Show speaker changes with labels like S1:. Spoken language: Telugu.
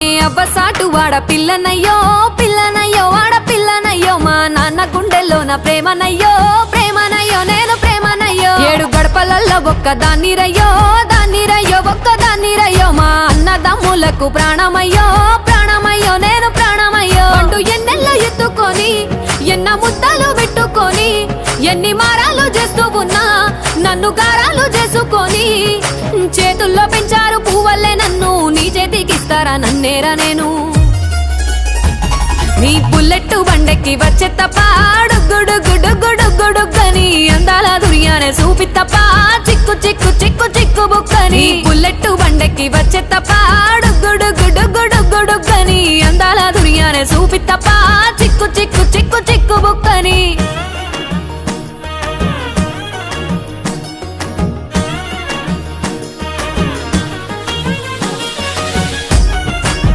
S1: అబ్బసాటు వాడ పిల్లనయ్యో పిల్లనయ్యో వాడ పిల్లనయ్యో మా నాన్న గుండెల్లో నా ప్రేమనయ్యో ప్రేమనయ్యో నేను ప్రేమనయ్యో. ఏడు గడపలల్లో ఒక్క దాన్ని రయ్యో దాన్ని రయ్యో ఒక్క దాన్ని రయ్యో మా అన్నదమ్ములకు ప్రాణమయ్యో ప్రాణమయ్యో నేను ప్రాణమయ్యో. అంటూ ఎన్నెల్లో ఎత్తుకొని ఎన్న ముద్దలు పెట్టుకొని ఎన్ని మారాలు చేస్తూ ఉన్నా నన్ను గారాలు చేసుకొని చేస్తారా నన్నేరా నేను? నీ బుల్లెట్ బండెక్కి వచ్చే తప్ప గుడుగుడుగుడుగుడుగుడుగని అందాల దుర్యానే చూపి తప్ప చిక్కు చిక్కు చిక్కు చిక్కు బుక్కని బుల్లెట్ బండెక్కి వచ్చే తప్ప గుడుగుడుగుడుగుడుగని అందాల దుర్యానే చూపి తప్ప చిక్కు చిక్కు చిక్కు చిక్కు